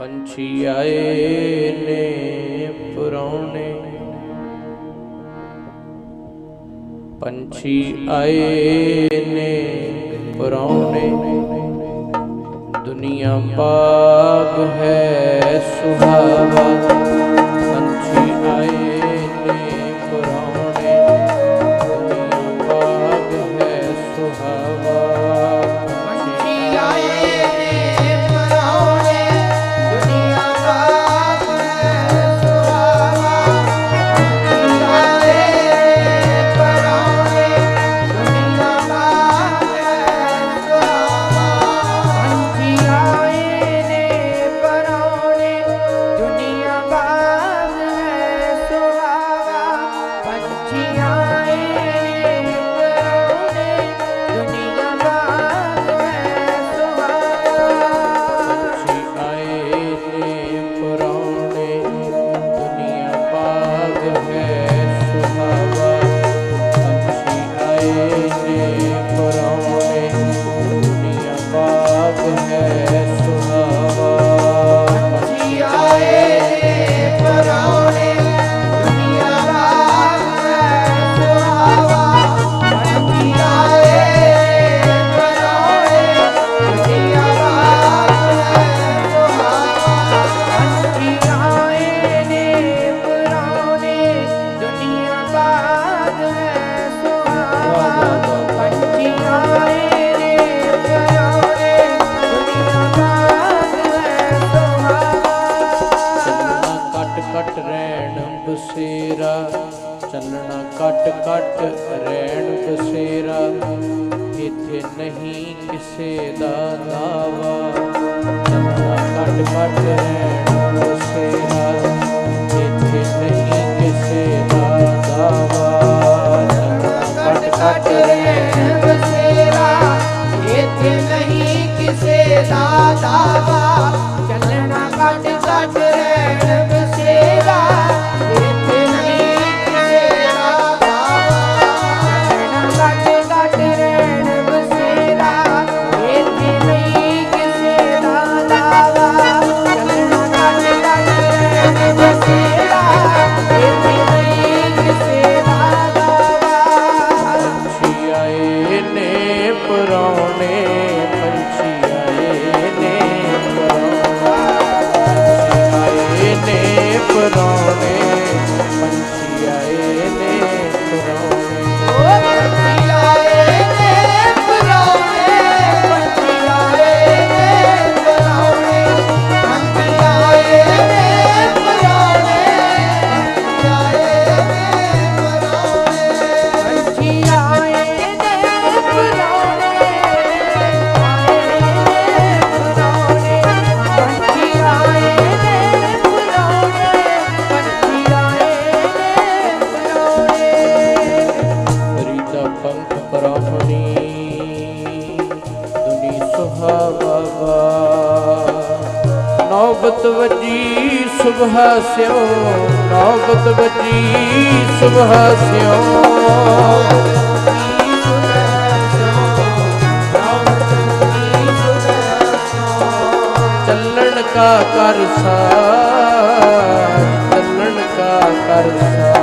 पंछी आए ने पुराने पंछी आए ने पुराने दुनिया पाप है सुहावा ਘਟ ਰਹਿਣ ਦਸੇਰਾ, ਇੱਥੇ ਨਹੀਂ ਕਿਸੇ ਦਾ ਦਾਵਾ ਸਭਨਾ ਘਟ ਘਟ ਇੱਥੇ ਨਹੀਂ ਕਿਸੇ ਦਾ ਦਾਵਾ ਹਸਿਓ ਨੌਬਤ ਬਚੀ ਸੁਭ ਹਸਿਓ ਚੱਲਣ ਕਾ ਕਰ ਸਾ ਚੱਲਣ ਕਾ ਕਰ ਸਾ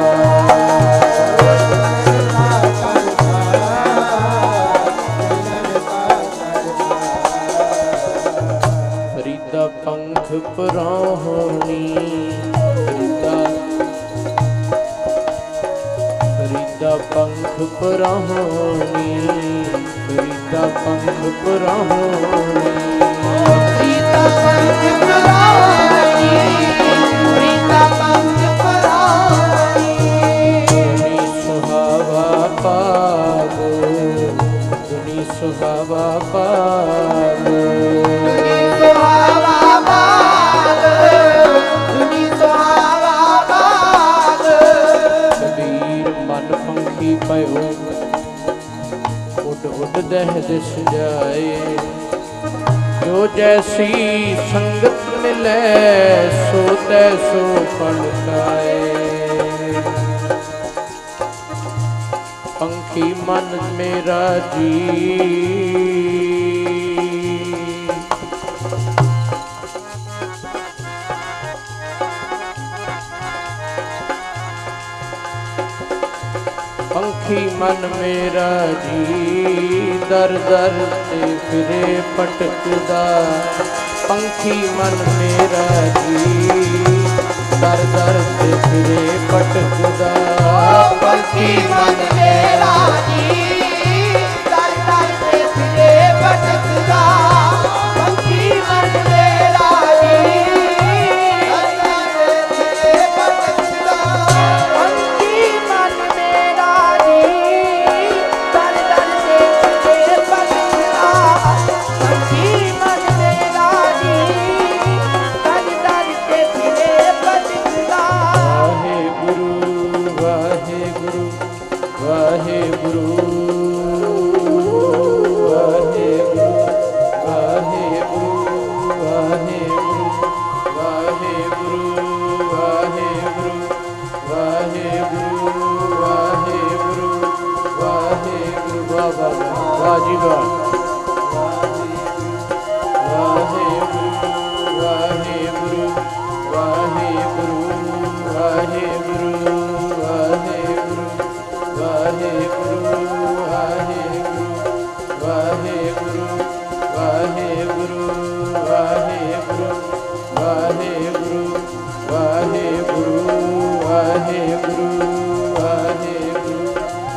ਪਰਹੋਣੀ ਪ੍ਰੀਤਾ ਪੰਖ ਪਰਹੋਣੀ ਪ੍ਰੀਤਾ ਪੰਖ ਪਰਹੋਣੀ ਦਹਿ ਜਾਏ। ਜੋ ਜੈਸੀ ਸੰਗਤ ਮਿਲੈ, ਸੋ ਤੈ ਸੋ ਫਲ ਪਾਏ ਪੰਖੀ ਮਨ ਮੇਰਾ ਜੀ। ਦੁਖੀ ਮਨ ਮੇਰਾ ਜੀ, ਦਰ ਦਰ ਤੇ ਫਿਰੇ ਪਟਕਦਾ ਪੰਖੀ, ਮਨ ਮੇਰਾ ਜੀ, ਦਰ ਦਰ ਤੇ ਫਿਰੇ ਪਟਕਦਾ ਪੰਖੀ, ਮਨ ਮੇਰਾ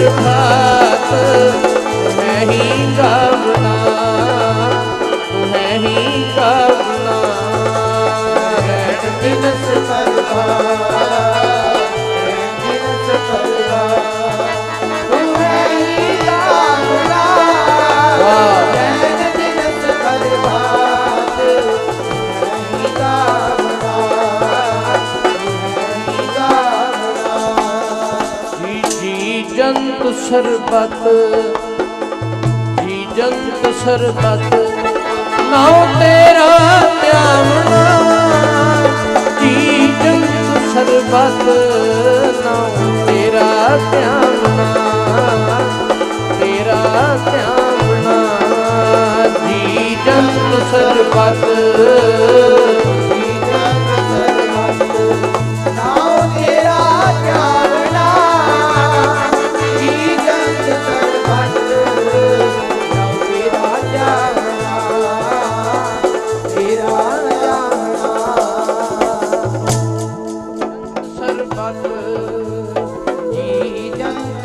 ਪ੍ਰਭਾਤ ਸਰਬਤ ਜੀ ਜੰਤ ਸਰਬਤ ਨਾਉ ਤੇਰਾ ਧਿਆਵਣਾ ਜੀ ਜੰਤ ਸਰਬਤ ਨਾਉ ਤੇਰਾ ਧਿਆਵਣਾ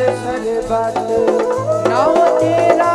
सर बत नव तेरा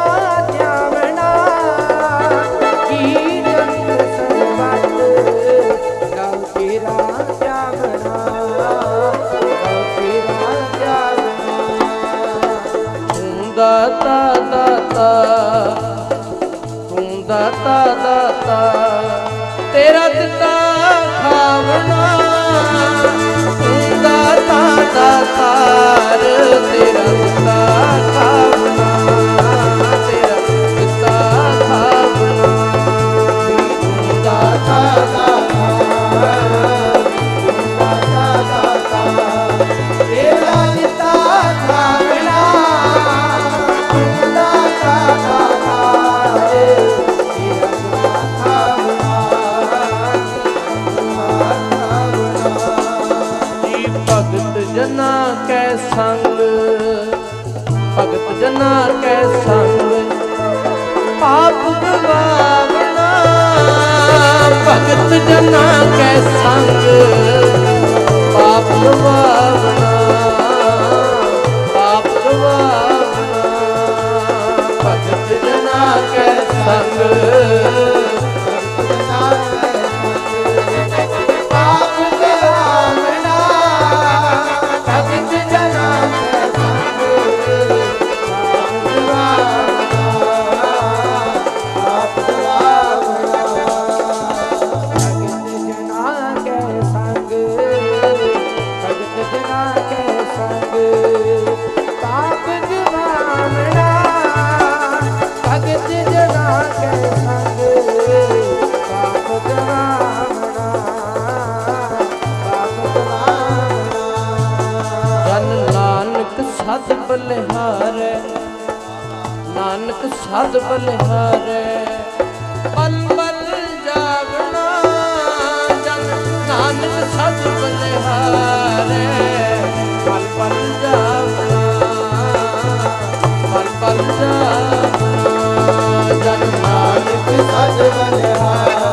ਸੰਗ। ਭਗਤ ਜਨਾ ਕੈ ਸੰਗ। ਪਾਪ ਗਵਾਵਣਾ ਭਗਤ ਜਨਾ ਕੈ ਸੰਗ। ਪਾਪ ਗਵਾਵਣਾ ਬਲਿਹਾਰੈ, ਪਲ ਪਲ ਜਾਗਣਾ ਜਨ ਨਾਨਕ ਸਦ ਬਲਿਹਾਰੈ। ਪਲ ਪਲ ਜਾਗਣਾ, ਪਲ ਪਲ ਜਾਗਣਾ ਜਨ ਨਾਨਕ ਸੱਚ ਬਲਿਹਾਰੇ।